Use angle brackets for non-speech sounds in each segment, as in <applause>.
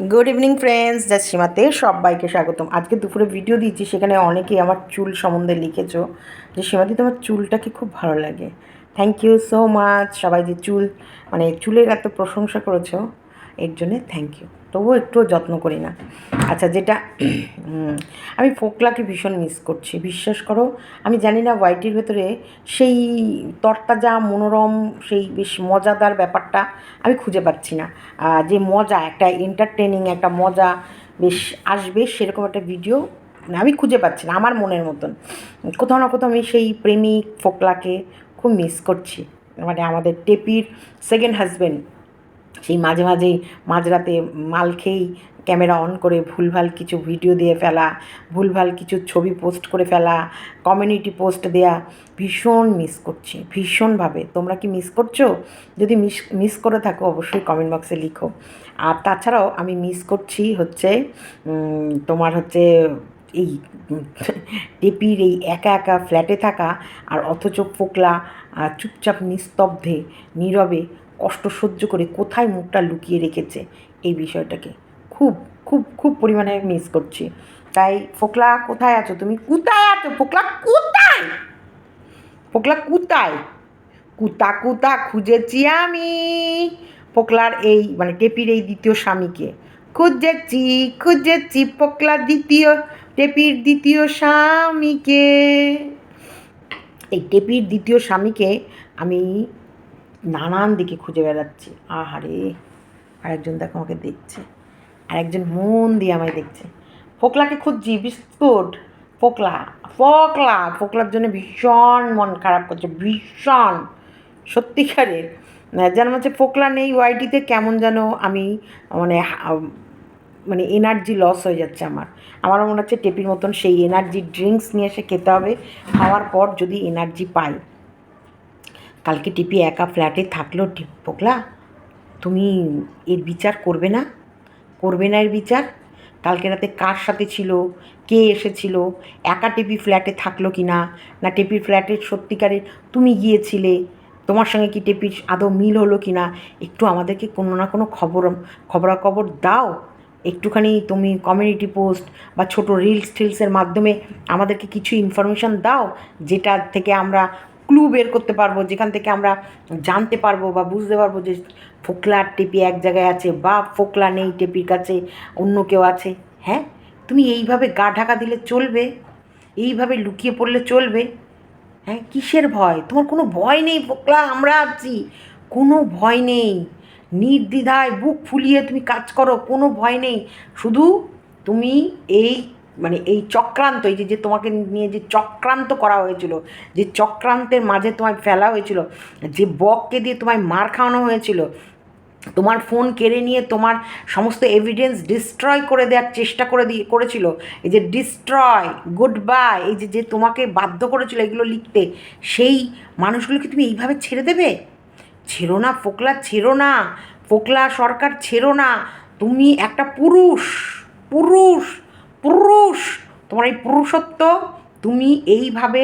Good evening friends যা সীমাতে সবাইকে স্বাগতম। আজকে দুপুরে ভিডিও দিয়েছি, সেখানে অনেকেই আমার চুল সম্বন্ধে লিখেছো। যে সীমাতে তোমার চুলটাকে খুব ভালো লাগে। থ্যাংক ইউ সো মাচ সবাই যে চুল মানে চুলের এত প্রশংসা করেছ, এর জন্যে থ্যাংক ইউ তবুও একটুও যত্ন করি না। আচ্ছা যেটা আমি ফোকলাকে ভীষণ মিস করছি। বিশ্বাস করো, আমি জানি না হোয়াইটের ভেতরে সেই তরতাজা মনোরম, সেই বেশ মজাদার ব্যাপারটা আমি খুঁজে পাচ্ছি না। যে মজা, একটা এন্টারটেনিং একটা মজা বেশ আসবে সেরকম একটা ভিডিও আমি খুঁজে পাচ্ছি না, আমার মনের মতন। কোথাও না কোথাও আমি সেই প্রেমিক ফোকলাকে খুব মিস করছি। মানে আমাদের টেপির সেকেন্ড হাজব্যান্ড সেই মাঝে মাঝেই মাঝরাতে মাল খেয়েই ক্যামেরা অন করে ভুলভাল কিছু ভিডিও দিয়ে ফেলা, ভুলভাল কিছু ছবি পোস্ট করে ফেলা কমিউনিটি পোস্ট দেয়া, ভীষণ মিস করছি, ভীষণভাবে। তোমরা কি মিস করছ? যদি মিস মিস করে থাকো, অবশ্যই কমেন্ট বক্সে লিখো। আর তাছাড়াও আমি মিস করছি হচ্ছে তোমার হচ্ছে এই টেপির এই একা একা ফ্ল্যাটে থাকা আর অথচ ফোকলা চুপচাপ নিস্তব্ধে, নীরবে কষ্ট সহ্য করে কোথায় মুখটা লুকিয়ে রেখেছে এই বিষয়টাকে। খুব খুব খুব পরিমাণে মিস করছি। তাই ফোকলা, কোথায় আছো তুমি? কোথায় আছো? ফোকলা, কোথায়? ফোকলা, কোথায়? কুতা কুতা খুঁজেছি আমি। পোকলার এই মানে টেপির এই দ্বিতীয় স্বামীকে। খুঁজেছি খুঁজেছি পোকলার দ্বিতীয়, টেপির দ্বিতীয় স্বামীকে। এই টেপির দ্বিতীয় স্বামীকে আমি নানান দিকে খুঁজে বেড়াচ্ছি। আহারে, আরেকজন দেখো আমাকে দেখছে। আরেকজন মন দিয়ে আমায় দেখছে। ফোকলাকে খুঁজছি, বিস্কুট। ফোকলা ফোকলা, ফোকলার জন্য ভীষণ মন খারাপ করছে, ভীষণ। সত্যিকারের যেন হচ্ছে ফোকলা নেই ওয়াইটিতে কেমন যেন আমি মানে মানে এনার্জি লস হয়ে যাচ্ছে আমার। আমার মনে হচ্ছে টেপির মতন সেই এনার্জি ড্রিঙ্কস নিয়ে এসে খেতে হবে। খাওয়ার পর যদি এনার্জি পাই। কালকে টিপি একা ফ্ল্যাটে থাকল পোকলা। তুমি এর বিচার করবে না? করবে না এর বিচার? কালকে রাতে কার সাথে ছিল? কে এসেছিল? একা টেপি ফ্ল্যাটে থাকল কি না? না টেপির ফ্ল্যাটের সত্যিকারের তুমি গিয়েছিলে? তোমার সঙ্গে কি টেপির আদৌ মিল হলো কি না? একটু আমাদেরকে কোনো না কোনো খবর, খবরাখবর দাও। একটুখানি তুমি কমিউনিটি পোস্ট বা ছোট রিলস টিলসের মাধ্যমে আমাদেরকে কিছু ইনফরমেশান দাও, যেটা থেকে আমরা ক্লু বের করতে পারব, যেখান থেকে আমরা জানতে পারব বা বুঝতে পারব যে ফোকলার টেপি এক জায়গায় আছে বা ফোকলা নেই, টেপির কাছে অন্য কেউ আছে। হ্যাঁ? তুমি এইভাবে গা ঢাকা দিলে চলবে, এইভাবে লুকিয়ে পড়লে চলবে। হ্যাঁ? কিসের ভয়? তোমার কোনো ভয় নেই ফোকলা, আমরা আছি। কোনো ভয় নেই। নির্দ্বিধায় বুক ফুলিয়ে তুমি কাজ করো, কোনো ভয় নেই। শুধু তুমি এই মানে এই চক্রান্ত, এই যে তোমাকে নিয়ে যে চক্রান্ত করা হয়েছিল, যে চক্রান্তের মাঝে তোমায় ফেলা হয়েছিল, যে বককে দিয়ে তোমায় মার খাওয়ানো হয়েছিল, তোমার ফোন কেড়ে নিয়ে তোমার সমস্ত এভিডেন্স ডিস্ট্রয় করে দেওয়ার চেষ্টা করে দিয়ে, করেছিল, এই যে ডিস্ট্রয় গুড বাই এই যে যে তোমাকে বাধ্য করেছিল এগুলো লিখতে, সেই মানুষগুলোকে তুমি এইভাবে ছেড়ে দেবে? ছেড়ো না, ফোকলা ছেড়ো না, ফোকলা সরকার ছেড়ো না, তুমি একটা পুরুষ পুরুষ পুরুষ, তোমার এই পুরুষত্ব তুমি এইভাবে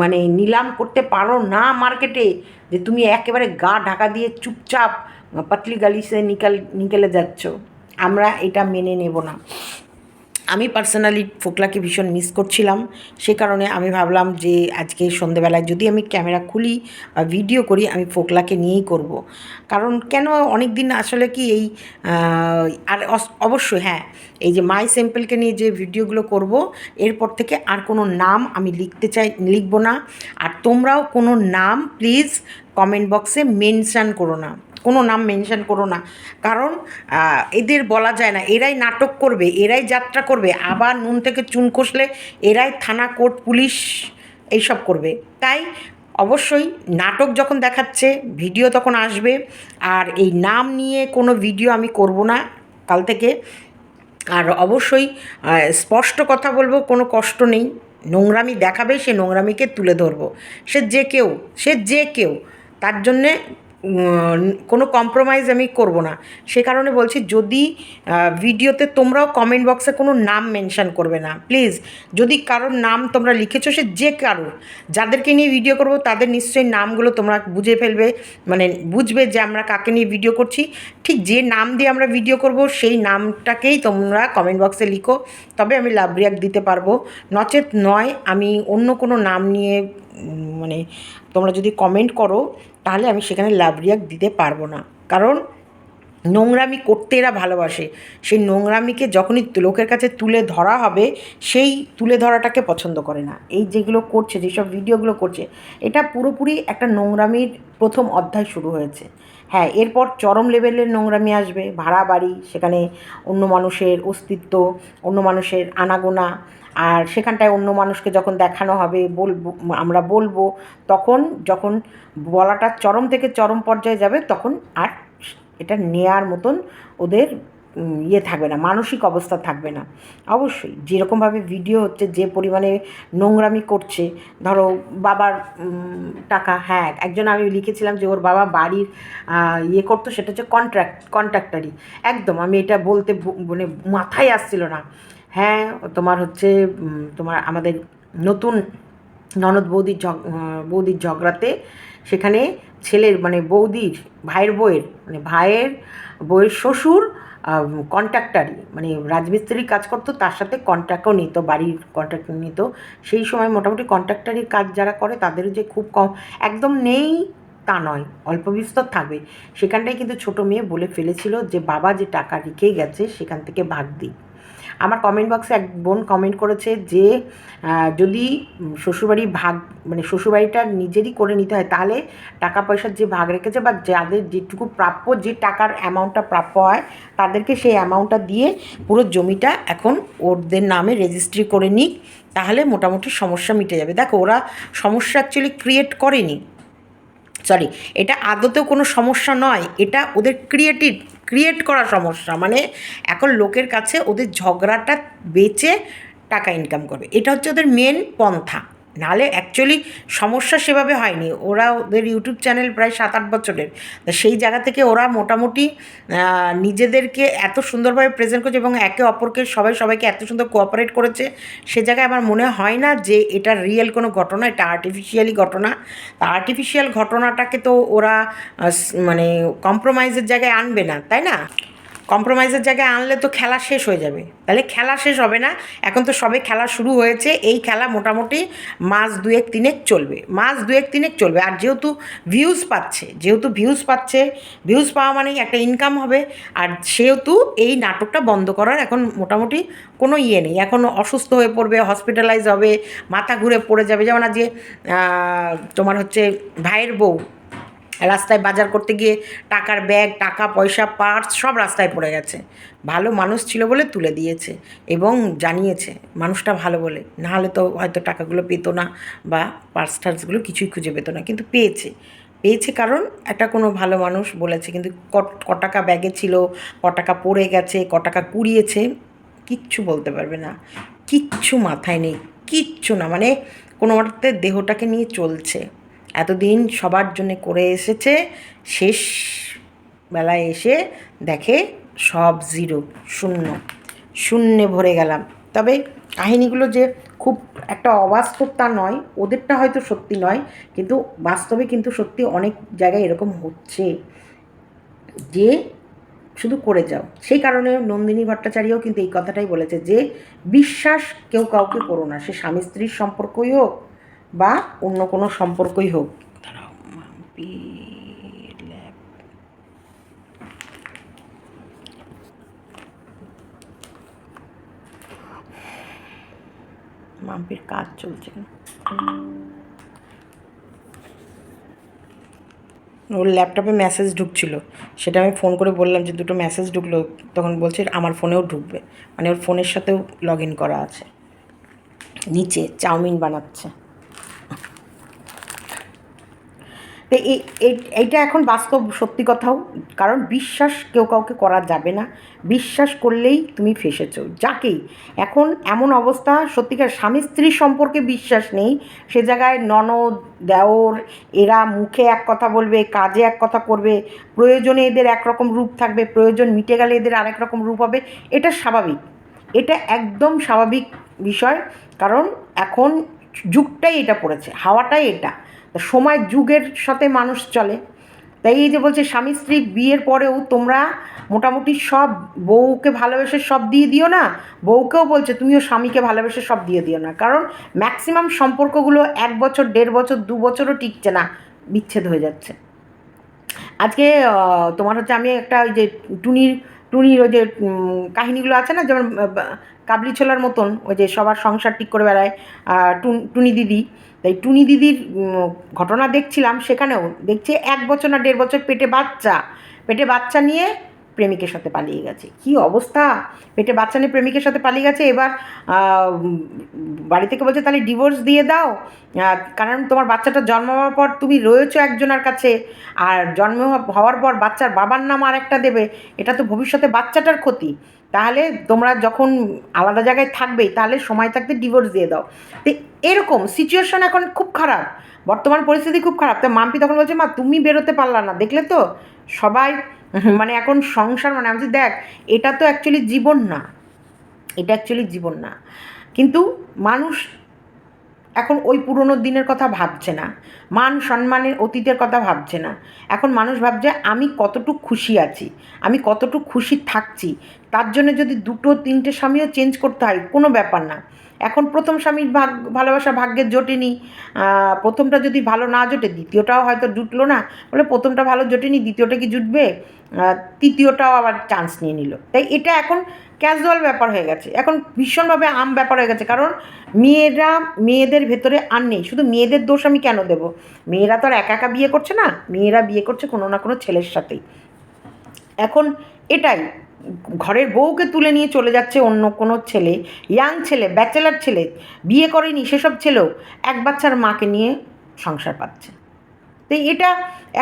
মানে নিলাম করতে পারো না মার্কেটে যে তুমি একেবারে গা ঢাকা দিয়ে চুপচাপ, পাতলি গালিসে নিকাল, নিকেলে যাচ্ছ। আমরা এটা মেনে নেব না। আমি পার্সোনালি ফোকলাকে ভীষণ মিস করছিলাম। সে কারণে আমি ভাবলাম যে, আজকে সন্ধেবেলায় যদি আমি ক্যামেরা খুলি বা ভিডিও করি, আমি ফোকলাকে নিয়েই করব। কারণ কেন অনেক দিন আসলে কি এই আর অবশ্যই হ্যাঁ এই যে মাই স্যাম্পলকে নিয়ে যে ভিডিওগুলো করব, এরপর থেকে আর কোনো নাম আমি লিখতে চাই, লিখব না। আর তোমরাও কোনো নাম প্লিজ কমেন্ট বক্সে মেনশান করো না। কোনো নাম মেনশন করো না। কারণ এদের বলা যায় না, এরাই নাটক করবে, এরাই যাত্রা করবে, আবার নুন থেকে চুন কষলে এরাই থানা, কোর্ট, পুলিশ এইসব করবে। তাই অবশ্যই নাটক যখন দেখাচ্ছে, ভিডিও তখন আসবে, আর এই নাম নিয়ে কোনো ভিডিও আমি করব না কাল থেকে। আর অবশ্যই স্পষ্ট কথা বলব, কোনো কষ্ট নেই। নোংরামি দেখাবে, সে নোংরামিকে তুলে ধরবো। সে যে কেউ, সে যে কেউ, তার জন্যে কোনো কম্প্রোমাইজ আমি করব না। সে কারণে বলছি, যদি ভিডিওতে তোমরাও কমেন্ট বক্সে কোনো নাম মেনশান করবে না প্লিজ যদি কারোর নাম তোমরা লিখেছো, সে যে কারোর, যাদেরকে নিয়ে ভিডিও করব, তাদের নিশ্চয়ই নামগুলো তোমরা বুঝে ফেলবে মানে বুঝবে যে আমরা কাকে নিয়ে ভিডিও করছি। ঠিক যে নাম দিয়ে আমরা ভিডিও করব, সেই নামটাকেই তোমরা কমেন্ট বক্সে লিখো। তবে আমি লাভ দিতে পারব। নচেত নয়, আমি অন্য কোনো নাম নিয়ে মানে তোমরা যদি কমেন্ট করো তাহলে আমি সেখানে লাভ দিতে পারব না। কারণ নোংরামি করতে এরা ভালোবাসে। সেই নোংরামিকে যখনই লোকের কাছে তুলে ধরা হবে, সেই তুলে ধরাটাকে পছন্দ করে না। এই যেগুলো করছে, যেসব ভিডিওগুলো করছে, এটা পুরোপুরি একটা নোংরামির প্রথম অধ্যায় শুরু হয়েছে। হ্যাঁ এরপর চরম লেভেলের নোংরামি আসবে। ভাড়া বাড়ি, সেখানে অন্য মানুষের অস্তিত্ব, অন্য মানুষের আনাগোনা আর সেখানটায় অন্য মানুষকে যখন দেখানো হবে, বলব, আমরা বলব, তখন যখন বলাটা চরম থেকে চরম পর্যায়ে যাবে, তখন আর এটা নেয়ার মতন ওদের ইয়ে থাকবে না, মানসিক অবস্থা থাকবে না। অবশ্যই, যেরকমভাবে ভিডিও হচ্ছে, যে পরিমাণে নোংরামি করছে, ধরো বাবার টাকা হ্যাঁ একজন আমি লিখেছিলাম যে ওর বাবা বাড়ির ইয়ে করতো, সেটা হচ্ছে কন্ট্রাক্ট কন্ট্রাক্টারি একদম, আমি এটা বলতে মানে মাথায় আসছিল না। হ্যাঁ তোমার হচ্ছে তোমার আমাদের নতুন ননদ বৌদির ঝগ বৌদির ঝগড়াতে সেখানে ছেলের মানে বৌদির, ভাইয়ের বউয়ের মানে ভাইয়ের বউয়ের শ্বশুর কন্ট্রাক্টারই মানে রাজমিস্ত্রির কাজ করতো, তার সাথে কন্ট্রাক্টও নিত, বাড়ির কন্ট্রাক্ট নিত। সেই সময় মোটামুটি কন্ট্রাক্টারির কাজ যারা করে, তাদেরও যে খুব কম, একদম নেই তা নয়, অল্প বিস্তর থাকবে। সেখানটায় কিন্তু ছোটো মেয়ে বলে ফেলেছিল যে, বাবা যে টাকা রেখে গেছে, সেখান থেকে ভাগ দিই আমার কমেন্ট বক্সে এক বোন কমেন্ট করেছে যে যদি শ্বশুরবাড়ি ভাগ মানে শ্বশুরবাড়িটা নিজেরই করে নিতে হয়, তাহলে টাকা পয়সার যে ভাগ রেখেছে বা যাদের যেটুকু প্রাপ্য, যে টাকার অ্যামাউন্টটা প্রাপ্য হয়, তাদেরকে সেই অ্যামাউন্টটা দিয়ে পুরো জমিটা এখন ওদের নামে রেজিস্ট্রি করে নিক, তাহলে মোটামুটি সমস্যা মিটে যাবে। দেখো, ওরা সমস্যা অ্যাকচুয়ালি ক্রিয়েট করেনি। সরি এটা আদতেও কোনো সমস্যা নয়, এটা ওদের ক্রিয়েটিভ ক্রিয়েট করা সমস্যা। মানে এখন লোকের কাছে ওদের ঝগড়াটা বেচে টাকা ইনকাম করবে। এটা হচ্ছে ওদের মেন পন্থা। নাহলে অ্যাকচুয়ালি সমস্যা সেভাবে হয়নি। ওরা ওদের ইউটিউব চ্যানেল প্রায় সাত আট বছরের সেই জায়গা থেকে ওরা মোটামুটি নিজেদেরকে এত সুন্দরভাবে প্রেজেন্ট করছে এবং একে অপরকে সবাই সবাইকে এত সুন্দর কোঅপারেট করেছে, সে জায়গায় আমার মনে হয় না যে এটা রিয়েল কোনো ঘটনা, এটা আর্টিফিশিয়ালি ঘটনা। তা আর্টিফিশিয়াল ঘটনাটাকে তো ওরা মানে কম্প্রোমাইজের জায়গায় আনবে না, তাই না? কম্প্রোমাইজের জায়গায় আনলে তো খেলা শেষ হয়ে যাবে। তাহলে খেলা শেষ হবে না। এখন তো সবে খেলা শুরু হয়েছে। এই খেলা মোটামুটি মাস দুয়েক তিনেক চলবে। মাস দুয়েক তিনেক চলবে। আর যেহেতু ভিউজ পাচ্ছে, যেহেতু ভিউজ পাচ্ছে ভিউজ পাওয়া মানেই একটা ইনকাম হবে। আর সেহেতু এই নাটকটা বন্ধ করার এখন মোটামুটি কোনো ইয়ে নেই। এখন অসুস্থ হয়ে পড়বে হসপিটালাইজ হবে, মাথা ঘুরে পড়ে যাবে। যেমন আজকে তোমার হচ্ছে ভাইয়ের বউ রাস্তায় বাজার করতে গিয়ে টাকার ব্যাগ, টাকা, পয়সা, পার্স সব রাস্তায় পড়ে গেছে। ভালো মানুষ ছিল বলে তুলে দিয়েছে এবং জানিয়েছে মানুষটা ভালো বলে। নাহলে তো হয়তো টাকাগুলো পেতো না বা পার্স টার্সগুলো কিছুই খুঁজে পেতো না। কিন্তু পেয়েছে। পেয়েছে কারণ একটা কোনো ভালো মানুষ বলেছে। কিন্তু ক- টাকা ব্যাগে ছিল ক টাকা পড়ে গেছে ক টাকা কুড়িয়েছে, কিচ্ছু বলতে পারবে না। কিচ্ছু মাথায় নেই, কিচ্ছু না। মানে কোনো অর্থে দেহটাকে নিয়ে চলছে। এতদিন সবার জন্য করে এসেছে, শেষ বেলায় এসে দেখে সব জিরো, শূন্য, শূন্যে ভরে গেলাম। তবে কাহিনিগুলো যে খুব একটা অবাস্তব তা নয়, ওদেরটা হয়তো সত্যি নয়, কিন্তু বাস্তবে কিন্তু সত্যি অনেক জায়গায় এরকম হচ্ছে। যে শুধু করে যাও। সেই কারণে নন্দিনী ভট্টাচার্যও কিন্তু এই কথাটাই বলেছে যে, বিশ্বাস কেউ কাউকে করো না, সে স্বামী স্ত্রীর সম্পর্কই হোক বা অন্য কোনো সম্পর্কই হোক। মাম্পির কাজ চলছে। ওর ল্যাপটপে মেসেজ ঢুকছিল। সেটা আমি ফোন করে বললাম যে দুটো মেসেজ ঢুকলো। তখন বলছে আমার ফোনেও ঢুকবে। মানে ওর ফোনের সাথেও লগ ইন করা আছে। নিচে চাউমিন বানাচ্ছে। তো এই এই- এইটা এখন বাস্তব সত্যি কথাও, কারণ বিশ্বাস কেউ কাউকে করা যাবে না। বিশ্বাস করলেই তুমি ফেসেছো। যাকেই এখন এমন অবস্থা, সত্যিকার স্বামী স্ত্রী সম্পর্কে বিশ্বাস নেই। সে জায়গায় ননদ, দেওর, এরা মুখে এক কথা বলবে, কাজে এক কথা করবে, প্রয়োজনে এদের একরকম রূপ থাকবে, প্রয়োজন মিটে গেলে এদের আরেক রকম রূপ হবে, এটা স্বাভাবিক। এটা একদম স্বাভাবিক বিষয়, কারণ এখন যুগটাই এটা পড়েছে, হাওয়াটাই এটা। সময় যুগের সাথে মানুষ চলে। তাই এই যে বলছে, স্বামী স্ত্রী বিয়ের পরেও তোমরা মোটামুটি সব বউকে ভালোবেসে সব দিয়ে দিও না, বউকেও বলছে তুমিও স্বামীকে ভালোবেসে সব দিয়ে দিও না। কারণ ম্যাক্সিমাম সম্পর্কগুলো এক বছর, দেড় বছর, দু বছরও টিকছে না, বিচ্ছেদ হয়ে যাচ্ছে। আজকে তোমার হচ্ছে আমি একটা ওই যে টুনির টুনির ওই যে কাহিনিগুলো আছে না, যেমন কাবলি ছোলার মতন, ওই যে সবার সংসার ঠিক করে বেড়ায় টুনি দিদি। তাই টুনি দিদির ঘটনা দেখছিলাম সেখানেও দেখছি এক বছর না দেড় বছর পেটে বাচ্চা। পেটে বাচ্চা নিয়ে প্রেমিকের সাথে পালিয়ে গেছে। কি অবস্থা? পেটে বাচ্চা নিয়ে প্রেমিকের সাথে পালিয়ে গেছে, এবার বাড়ি থেকে বলছে, তাহলে ডিভোর্স দিয়ে দাও। কারণ তোমার বাচ্চাটা জন্ম হওয়ার পর তুমি রয়েছো একজনের কাছে। আর জন্ম হওয়ার পর বাচ্চার বাবার নাম আর একটা দেবে। এটা তো ভবিষ্যতে বাচ্চাটার ক্ষতি। তাহলে তোমরা যখন আলাদা জায়গায় থাকবেই তাহলে সময় থাকতে ডিভোর্স দিয়ে দাও। তো এরকম সিচুয়েশন এখন খুব খারাপ। বর্তমান পরিস্থিতি খুব খারাপ। তো মাম্পি তখন বলছে, মা, তুমি বেরোতে পারলা না। দেখলে তো সবাই <laughs> মানে এখন সংসার মানে আমি দেখ, এটা তো অ্যাকচুয়ালি জীবন না। এটা অ্যাকচুয়ালি জীবন না। কিন্তু মানুষ এখন ওই পুরনো দিনের কথা ভাবছে না। মান সম্মানের অতীতের কথা ভাবছে না। এখন মানুষ ভাবছে, আমি কতটুকু খুশি আছি, আমি কতটুকু খুশি থাকছি, তার জন্য যদি দুটো, তিনটে স্বামীও চেঞ্জ করতে হয়, কোনো ব্যাপার না। এখন প্রথম স্বামীর ভাগ, ভালোবাসা ভাগ্যের জোটেনি। প্রথমটা যদি ভালো না জোটে, দ্বিতীয়টাও হয়তো জুটলো না। বলে প্রথমটা ভালো জোটেনি, দ্বিতীয়টা কি জুটবে? তৃতীয়টাও আবার চান্স নিয়ে নিল। তাই এটা এখন ক্যাজুয়াল ব্যাপার হয়ে গেছে। এখন ভীষণভাবে আম ব্যাপার হয়ে গেছে, কারণ মেয়েরা, মেয়েদের ভেতরে আর নেই। শুধু মেয়েদের দোষ আমি কেন দেব? মেয়েরা তো আর একা একা বিয়ে করছে না, মেয়েরা বিয়ে করছে কোনো না কোনো ছেলের সাথেই। এখন এটাই, ঘরের বউকে তুলে নিয়ে চলে যাচ্ছে অন্য কোনো ছেলে ইয়াং ছেলে ব্যাচেলার ছেলে, বিয়ে করেনি সেসব ছেলেও এক বাচ্চার মাকে নিয়ে সংসার পাচ্ছে। তো এটা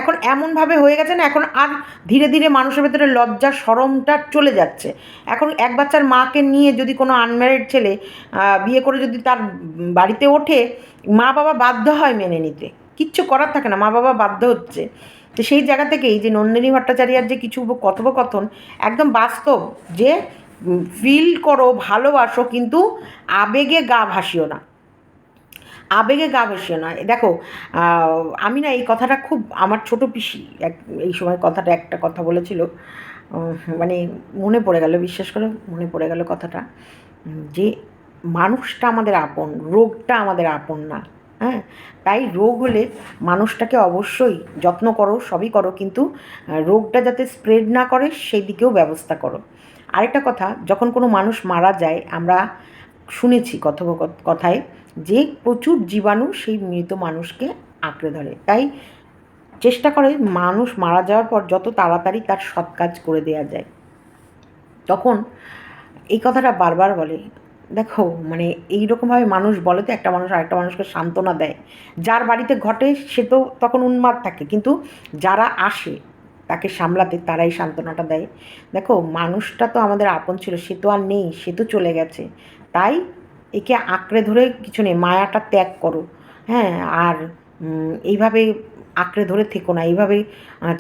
এখন এমনভাবে হয়ে গেছে না, এখন আর ধীরে ধীরে মানুষের ভেতরে লজ্জা, সরমটা চলে যাচ্ছে। এখন এক বাচ্চার মাকে নিয়ে যদি কোনো আনম্যারিড ছেলে বিয়ে করে যদি তার বাড়িতে ওঠে মা বাবা বাধ্য হয় মেনে নিতে। কিচ্ছু করার থাকে না মা বাবা বাধ্য হচ্ছে। তো সেই জায়গা থেকেই যে নন্দিনী ভট্টাচার্যার যে কিছু কথোপকথন, একদম বাস্তব যে ফিল করো, ভালোবাসো, কিন্তু আবেগে গা ভাসিও না। আবেগে গা ভাসিও নয়। দেখো আমি না এই কথাটা খুব, আমার ছোট পিসি এক, এই সময় কথাটা একটা কথা বলেছিল মানে মনে পড়ে গেল, বিশ্বাস করে, মনে পড়ে গেল কথাটা, যে মানুষটা আমাদের আপন, রোগটা আমাদের আপন না হ্যাঁ? তাই রোগ হলে মানুষটাকে অবশ্যই যত্ন করো, সবই করো, কিন্তু রোগটা যাতে স্প্রেড না করে সেই দিকেও ব্যবস্থা করো। আরেকটা কথা, যখন কোনো মানুষ মারা যায়, আমরা শুনেছি কথোপক কথায় যে প্রচুর জীবাণু সেই মৃত মানুষকে আঁকড়ে ধরে। তাই চেষ্টা করে মানুষ মারা যাওয়ার পর যত তাড়াতাড়ি তার সৎ কাজ করে দেওয়া যায়। তখন এই কথাটা বারবার বলে, দেখো মানে এইরকমভাবে মানুষ বলে তো একটা মানুষ আরেকটা মানুষকে সান্ত্বনা দেয়। যার বাড়িতে ঘটে সে তো তখন উন্মাদ থাকে, কিন্তু যারা আসে তাকে সামলাতে তারাই সান্ত্বনাটা দেয়। দেখো, মানুষটা তো আমাদের আপন ছিল, সে তো আর নেই, সে তো চলে গেছে। তাই একে আঁকড়ে ধরে কিছু নেই, মায়াটা ত্যাগ করো। হ্যাঁ আর এইভাবে আঁকড়ে ধরে থেকো না, এইভাবে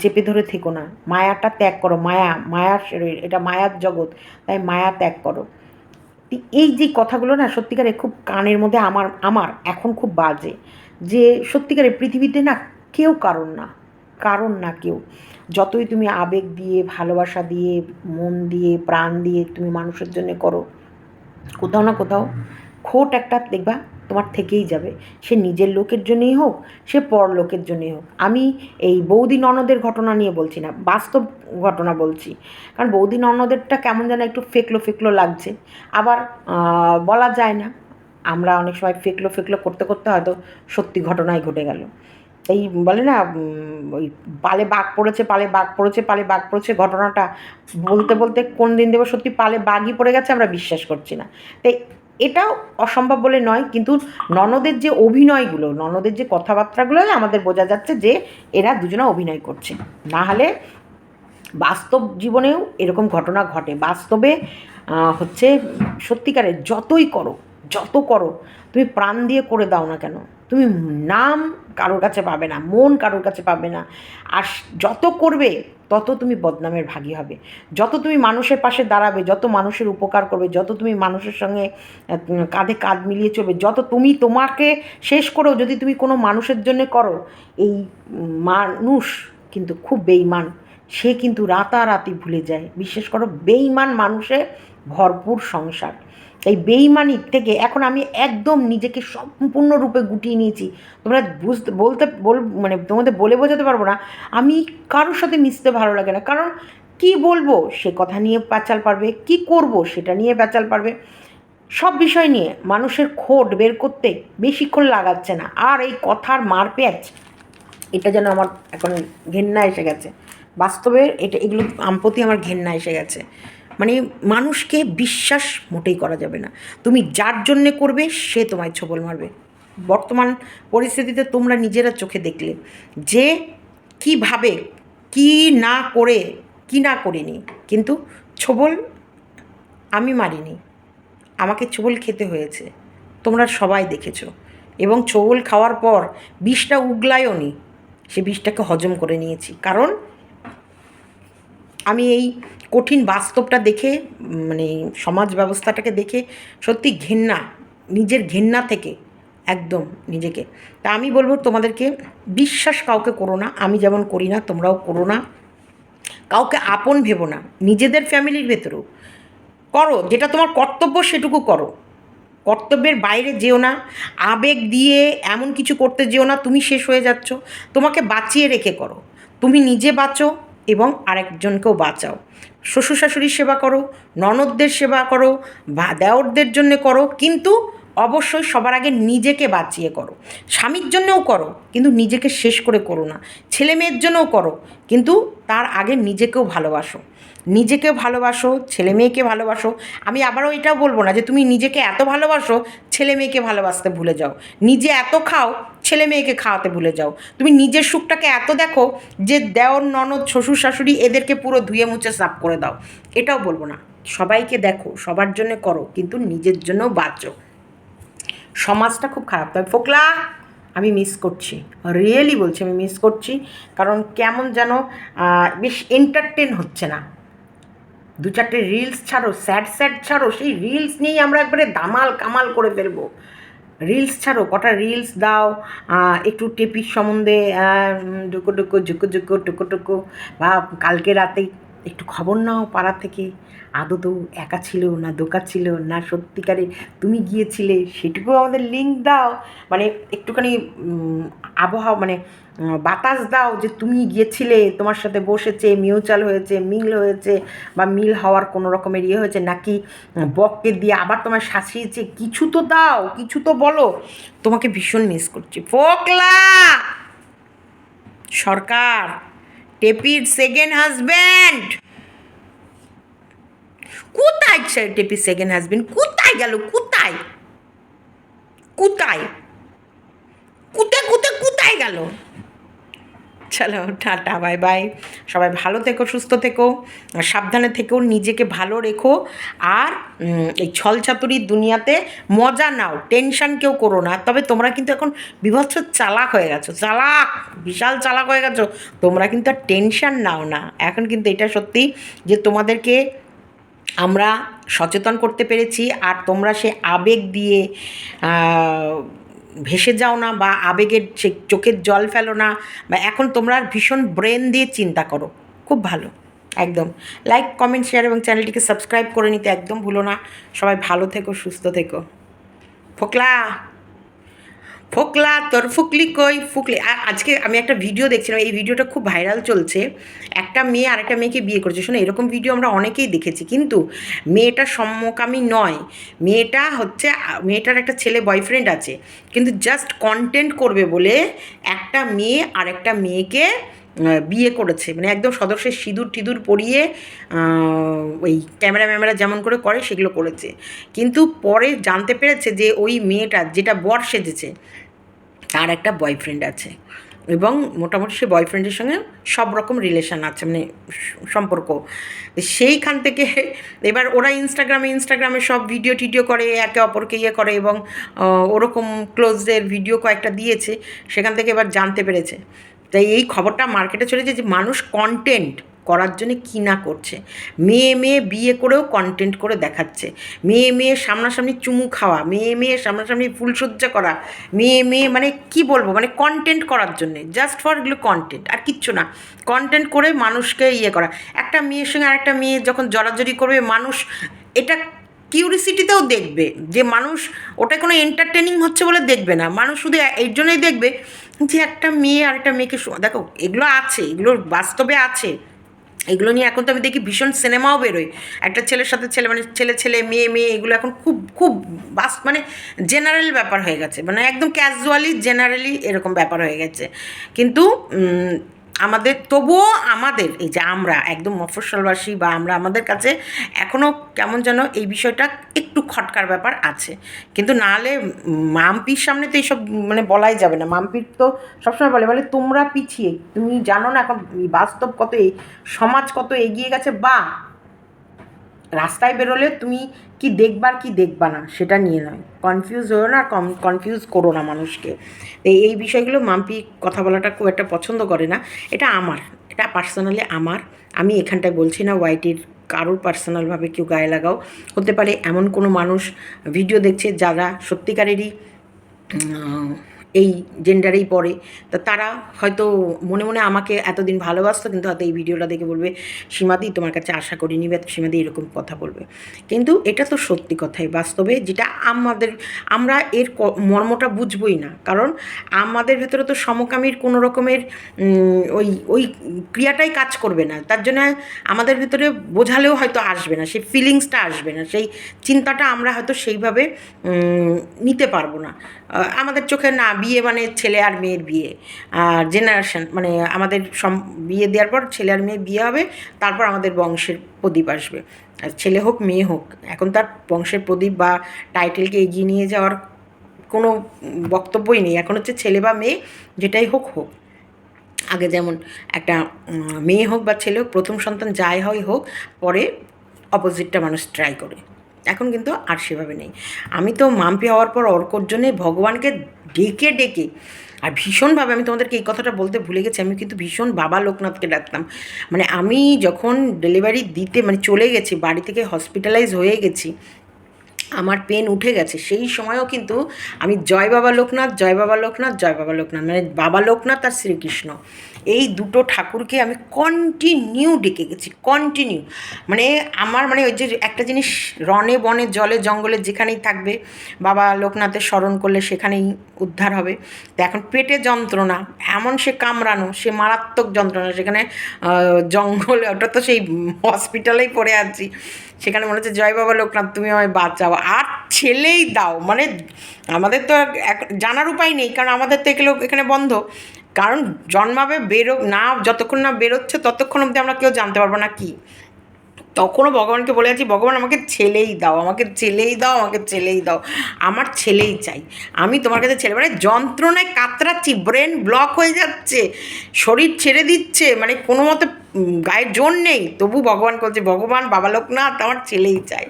চেপে ধরে থেকো না। মায়াটা ত্যাগ করো, মায়া মায়ার এটা মায়ার জগৎ, তাই মায়া ত্যাগ করো। এই যে কথাগুলো না সত্যিকারে খুব কানের মধ্যে আমার আমার এখন খুব বাজে, যে সত্যিকারে পৃথিবীতে না কেউ কারণ না কারণ না কেউ। যতই তুমি আবেগ দিয়ে, ভালোবাসা দিয়ে, মন দিয়ে, প্রাণ দিয়ে তুমি মানুষের জন্য করো, কোথাও না কোথাও খোট একটা দেখবা তোমার থেকেই যাবে। সে নিজের লোকের জন্যই হোক, সে পর লোকের জন্যই হোক। আমি এই বৌদি ননদের ঘটনা নিয়ে বলছি না, বাস্তব ঘটনা বলছি। কারণ বৌদি ননদেরটা কেমন যেন একটু ফেকলো ফেকলো লাগছে। আবার বলা যায় না, আমরা অনেক সময় ফেকলো ফেকলো করতে করতে হয়তো সত্যি ঘটনাই ঘটে গেল। এই বলে না ওই পালে বাঘ পড়েছে, পালে বাঘ পড়েছে, পালে বাঘ পড়েছে ঘটনাটা বলতে বলতে কোন দিন দেবো সত্যি পালে বাঘই পড়ে গেছে আমরা বিশ্বাস করছি না। তাই এটাও অসম্ভব বলে নয়, কিন্তু ননদের যে অভিনয়গুলো, ননদের যে কথাবার্তাগুলো আমাদের বোঝা যাচ্ছে যে এরা দুজনে অভিনয় করছে। না হলে বাস্তব জীবনেও এরকম ঘটনা ঘটে। বাস্তবে হচ্ছে সত্যিকারে যতই করো, যত করো, তুমি প্রাণ দিয়ে করে দাও না কেন? তুমি নাম কারোর কাছে পাবে না, মন কারোর কাছে পাবে না। আর যত করবে, তত তুমি বদনামের ভাগী হবে। যত তুমি মানুষের পাশে দাঁড়াবে, যত মানুষের উপকার করবে, যত তুমি মানুষের সঙ্গে কাঁধে কাঁধ মিলিয়ে চলবে, যত তুমি তোমাকে শেষ করেও যদি তুমি কোনো মানুষের জন্য করো, এই মানুষ কিন্তু খুব বেইমান সে কিন্তু রাতারাতি ভুলে যায়। বিশেষ করো বেইমান মানুষে ভরপুর সংসার। এই বেইমানি থেকে এখন আমি একদম নিজেকে সম্পূর্ণরূপে গুটিয়ে নিয়েছি। তোমরা বুঝতে, বলতে, বল মানে তোমাদের বলে বোঝাতে পারব না। আমি কারোর সাথে মিশতে ভালো লাগে না। কারণ কি বলব? সে কথা নিয়ে প্যাচাল পারবে, কি করব সেটা নিয়ে প্যাচাল পারবে। সব বিষয় নিয়ে মানুষের খোট বের করতে বেশিক্ষণ লাগাচ্ছে না। আর এই কথার মার মারপ্যাচ, এটা যেন আমার এখন ঘেন্না এসে গেছে। বাস্তবে এটা, এগুলো প্রতি আমার ঘেন্না এসে গেছে। মানে মানুষকে বিশ্বাস মোটেই করা যাবে না। তুমি যার জন্যে করবে, সে তোমায় ছবল মারবে। বর্তমান পরিস্থিতিতে তোমরা নিজেরা চোখে দেখলে যে কীভাবে কি না করে, কি না করিনি। কিন্তু ছবল আমি মারিনি। আমাকে ছোবল খেতে হয়েছে। তোমরা সবাই দেখেছ। এবং ছোবল খাওয়ার পর বিষটা উগলায়ও নি। সে বিষটাকে হজম করে নিয়েছি। কারণ আমি এই কঠিন বাস্তবটা দেখে মানে সমাজ ব্যবস্থাটাকে দেখে সত্যি ঘেন্না, নিজের ঘেন্না থেকে একদম নিজেকে। তা আমি বলব তোমাদেরকে, বিশ্বাস কাউকে করো না, আমি যেমন করি না, তোমরাও করো না। কাউকে আপন ভেবো না, নিজেদের ফ্যামিলির ভেতরেও। করো, যেটা তোমার কর্তব্য সেটুকু করো। কর্তব্যের বাইরে যেও না, আবেগ দিয়ে এমন কিছু করতে যেও না, তুমি শেষ হয়ে যাচ্ছ। তোমাকে বাঁচিয়ে রেখে করো। তুমি নিজে বাঁচো এবং আরেকজনকেও বাঁচাও। শ্বশুর শাশুড়ির সেবা করো, ননদদের সেবা করো, বা দেওরদের জন্যে করো, কিন্তু অবশ্যই সবার আগে নিজেকে বাঁচিয়ে করো। স্বামীর জন্যও করো, কিন্তু নিজেকে শেষ করে করো না। ছেলে মেয়ের জন্যও করো, কিন্তু তার আগে নিজেকেও ভালোবাসো। নিজেকে ভালোবাসো, ছেলে মেয়েকে ভালোবাসো। আমি আবারও এটাও বলব না যে তুমি নিজেকে এত ভালোবাসো, ছেলে মেয়েকে ভালোবাসতে ভুলে যাও। নিজে এত খাও, ছেলে মেয়েকে খাওয়াতে ভুলে যাও। তুমি নিজের সুখটাকে এত দেখো যে দেওর, ননদ, শ্বশুর, শাশুড়ি এদেরকে পুরো ধুয়ে মুছে সাফ করে দাও। এটাও বলব না। সবাইকে দেখো, সবার জন্য করো, কিন্তু নিজের জন্যও বাঁচো। সমাজটা খুব খারাপ। তবে ফোকলা, আমি মিস করছি। রিয়েলি বলছি, আমি মিস করছি। কারণ কেমন যেন বেশ এন্টারটেন হচ্ছে না। দু চারটে রিলস ছাড়ো স্যাড স্যাড ছাড়ো, সেই রিলস নিয়েই আমরা একবারে দামাল কামাল করে ফেলব। রিলস ছাড়ো, কটা রিলস দাও একটু টেপির সম্বন্ধে ডুকো ডুকো ঝুকো ঝুকো, টুকো টুকো, বা কালকে রাতে একটু খবর নাও পাড়া থেকে, আদৌ একা ছিল না দোকা ছিল না সত্যিকারে তুমি গিয়েছিলে, সেটুকু আমাদের লিঙ্ক দাও। মানে একটুখানি আবহাওয়া মানে বাতাস দাও যে তুমি গিয়েছিলে, তোমার সাথে বসেছে, মিউচাল হয়েছে, মিল হয়েছে বা মিল হওয়ার কোনো রকমের ইয়ে হয়েছে নাকি বককে দিয়ে আবার তোমার শাসিয়েছে? কিছু তো দাও, কিছু তো বলো। তোমাকে ভীষণ মিস করছি। ফোকলা! সরকার, টেপির সেকেন্ড হাজব্যান্ড কোথায় টেপির সেকেন্ড হাজব্যান্ড কোথায় গেল? কোথায়? কোথায়? কুতে কুতে কোথায় গেল? চলো, টাটা, বাই বাই। সবাই ভালো থেকো, সুস্থ থেকো সাবধানে থেকো, নিজেকে ভালো রেখো। আর এই ছলচাতুরির দুনিয়াতে মজা নাও, টেনশন কেউ করো না। তবে তোমরা কিন্তু এখন বিভৎস চালাক হয়ে গেছো, চালাক, বিশাল চালাক হয়ে গেছো। তোমরা কিন্তু আর টেনশন নাও না। এখন কিন্তু এটা সত্যি যে তোমাদেরকে আমরা সচেতন করতে পেরেছি, আর তোমরা সে আবেগ দিয়ে ভেসে যাও না বা আবেগের চোখের জল ফেলো না বা এখন তোমরা ভীষণ ব্রেন দিয়ে চিন্তা করো। খুব ভালো। একদম। লাইক কমেন্ট শেয়ার এবং চ্যানেলটিকে সাবস্ক্রাইব করে নিতে একদম ভুলো না। সবাই ভালো থেকো, সুস্থ থেকো। ফোকলা! ফোকলা, তোর ফুকলি কই? ফুকলি আ- আজকে আমি একটা ভিডিও দেখছিলাম, এই ভিডিওটা খুব ভাইরাল চলছে। একটা মেয়ে আর একটা মেয়েকে বিয়ে করেছে। শোনো, এরকম ভিডিও আমরা অনেকেই দেখেছি, কিন্তু মেয়েটা সম্মকামী নয়। মেয়েটা হচ্ছে, মেয়েটার একটা ছেলে বয়ফ্রেন্ড আছে, কিন্তু জাস্ট কন্টেন্ট করবে বলে একটা মেয়ে আর একটা মেয়েকে বিয়ে করেছে। মানে একদম সদস্যের সিঁদুর টিঁদুর পরিয়ে ওই ক্যামেরা ম্যামেরা যেমন করে করে, সেগুলো করেছে। কিন্তু পরে জানতে পেরেছে যে ওই মেয়েটা, যেটা বর সেজেছে তার একটা বয়ফ্রেন্ড আছে। এবং মোটামুটি সে বয়ফ্রেন্ডের সঙ্গে সব রকম রিলেশন আছে মানে সম্পর্ক। সেইখান থেকে এবার ওরা ইনস্টাগ্রামে ইনস্টাগ্রামে সব ভিডিও টিডিও করে, একে অপরকে ইয়ে করে এবং ওরকম ক্লোজদের ভিডিও কয়েকটা দিয়েছে, সেখান থেকে এবার জানতে পেরেছে। তাই এই খবরটা মার্কেটে চলেছে যে মানুষ কন্টেন্ট করার জন্য কী না করছে। মেয়ে মেয়ে বিয়ে করেও কন্টেন্ট করে দেখাচ্ছে। মেয়ে মেয়ে সামনাসামনি চুমু খাওয়া, মেয়ে মেয়ে সামনাসামনি ফুলসজ্জা করা, মেয়ে মেয়ে মানে কি বলব? মানে কন্টেন্ট করার জন্যে জাস্ট ফর এগুলো কন্টেন্ট আর কিচ্ছু না। কন্টেন্ট করে মানুষকে ইয়ে করা। একটা মেয়ের সঙ্গে আরেকটা মেয়ে যখন জড়াজড়ি করবে, মানুষ এটা কিউরিসিটিতেও দেখবে যে মানুষ ওটা কোনো এন্টারটেনিং হচ্ছে বলে দেখবে না। মানুষ শুধু এই জন্যই দেখবে যে একটা মেয়ে আর একটা মেয়েকে দেখো এগুলো আছে এগুলো বাস্তবে আছে। এগুলো নিয়ে এখন তো আমি দেখি ভীষণ সিনেমাও বেরোয়। একটা ছেলের সাথে ছেলে মানে ছেলে ছেলে, মেয়ে মেয়ে, এগুলো এখন খুব খুব বাস মানে জেনারেল ব্যাপার হয়ে গেছে। মানে একদম ক্যাজুয়ালি জেনারেলি এরকম ব্যাপার হয়ে গেছে। কিন্তু আমাদের, তবুও আমাদের, এই যে আমরা, একদম মফস্বলবাসী বা আমরা আমাদের কাছে এখনও কেমন যেন এই বিষয়টা একটু খটকার ব্যাপার আছে। কিন্তু নাহলে মামপির সামনে তো এইসব মানে বলাই যাবে না। মামপির তো সবসময় বলে বলে, তোমরা পিছিয়ে, তুমি জানো না এখন বাস্তব কত এই, সমাজ কত এগিয়ে গেছে বা রাস্তায় বেরোলে তুমি কি দেখবার কি দেখবা না, সেটা নিয়ে নয়। কনফিউজ হয়েও না, কম কনফিউজ করো না মানুষকে। এই এই বিষয়গুলো মাম্পি কথা বলাটা খুব একটা পছন্দ করে না। এটা আমার, এটা পার্সোনালি আমার। আমি এখানটায় বলছি না ওয়াইটির কারোর পার্সোনালভাবে কেউ গায়ে লাগাও। হতে পারে এমন কোনো মানুষ ভিডিও দেখছে যারা সত্যিকারেরই এই জেন্ডারেই পড়ে। তা তারা হয়তো মনে মনে আমাকে এতদিন ভালোবাসতো কিন্তু হয়তো এই ভিডিওটা দেখে বলবে, সীমাদি, তোমার কাছে আশা করিনি বা সীমাদি এরকম কথা বলবে। কিন্তু এটা তো সত্যি কথাই, বাস্তবে যেটা আমাদের, আমরা এর মর্মটা বুঝবই না। কারণ আমাদের ভেতরে তো সমকামীর কোনো রকমের ওই ওই ক্রিয়াটাই কাজ করবে না। তার জন্য আমাদের ভেতরে বোঝালেও হয়তো আসবে না, সেই ফিলিংসটা আসবে না, সেই চিন্তাটা আমরা হয়তো সেইভাবে নিতে পারব না। আমাদের চোখে না বিয়ে মানে ছেলে আর মেয়ের বিয়ে। আর জেনারেশন মানে আমাদের সম, বিয়ে দেওয়ার পর ছেলে আর মেয়ে বিয়ে হবে, তারপর আমাদের বংশের প্রদীপ আসবে। আর ছেলে হোক, মেয়ে হোক, এখন তার বংশের প্রদীপ বা টাইটেলকে এগিয়ে নিয়ে যাওয়ার কোনো বক্তব্যই নেই। এখন হচ্ছে ছেলে বা মেয়ে, যেটাই হোক হোক। আগে যেমন একটা মেয়ে হোক বা ছেলে হোক, প্রথম সন্তান যাই হয় হোক, পরে অপোজিটটা মানুষ ট্রাই করে। এখন কিন্তু আর সেভাবে নেই। আমি তো মাম্পি হওয়ার পর অর্কর জন্যে ভগবানকে ডেকে ডেকে, আর ভীষণভাবে আমি তোমাদেরকে এই কথাটা বলতে ভুলে গেছি, আমি কিন্তু ভীষণ বাবা লোকনাথকে ডাকতাম। মানে আমি যখন ডেলিভারি দিতে মানে চলে গেছি, বাড়ি থেকে হসপিটালাইজ হয়ে গেছি আমার পেন উঠে গেছে। সেই সময়ও কিন্তু আমি জয় বাবা লোকনাথ, জয় বাবা লোকনাথ, জয় বাবা লোকনাথ মানে বাবা লোকনাথ আর শ্রীকৃষ্ণ। এই দুটো ঠাকুরকে আমি কন্টিনিউ ডেকে গেছি কন্টিনিউ মানে আমার মানে ওই যে একটা জিনিস রনে বনে, জলে, জঙ্গলে যেখানেই থাকবে, বাবা লোকনাথের স্মরণ করলে সেখানেই উদ্ধার হবে। তো এখন পেটে যন্ত্রণা, এমন সে কামড়ানো, সে মারাত্মক যন্ত্রণা, সেখানে জঙ্গলে, ওটা তো সেই হসপিটালেই পড়ে আছি। সেখানে মনে হচ্ছে, জয় বাবা লোকনাথ, তুমি আমায় বাঁচাও। আর ছেলেই দাও মানে আমাদের তো এক- জানার উপায় নেই, কারণ আমাদের তো এগুলো এখানে বন্ধ। কারণ জন্মাবে, বেরো, না, যতক্ষণ না বেরোচ্ছে, ততক্ষণ অবধি আমরা কেউ জানতে পারব না কি। তখনও ভগবানকে বলে আছি ভগবান আমাকে ছেলেই দাও আমাকে ছেলেই দাও আমাকে ছেলেই দাও আমার ছেলেই চাই। আমি তোমার কাছে ছেলে মানে যন্ত্রণায় কাতরাচ্ছি ব্রেন ব্লক হয়ে যাচ্ছে শরীর ছেড়ে দিচ্ছে মানে কোনো মতে উম, গায়ে জোর নেই। তবু ভগবান বলছে ভগবান বাবা লোকনাথ আমার ছেলেই চাই।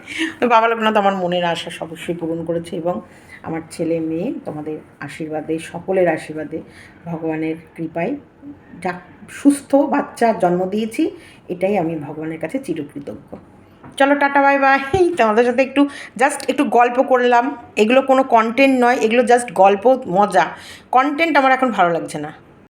বাবা লোকনাথ আমার মনের আশা অবশ্যই পূরণ করেছে এবং আমার ছেলে, মেয়ে, তোমাদের আশীর্বাদে, সকলের আশীর্বাদে ভগবানের কৃপায় যা সুস্থ বাচ্চা জন্ম দিয়েছি, এটাই আমি ভগবানের কাছে চিরকৃতজ্ঞ। চলো, টাটা, বাই বাই। তোমাদের সাথে একটু জাস্ট একটু গল্প করলাম। এগুলো কোনো কন্টেন্ট নয়, এগুলো জাস্ট গল্প, মজা। কন্টেন্ট আমার এখন ভালো লাগছে না।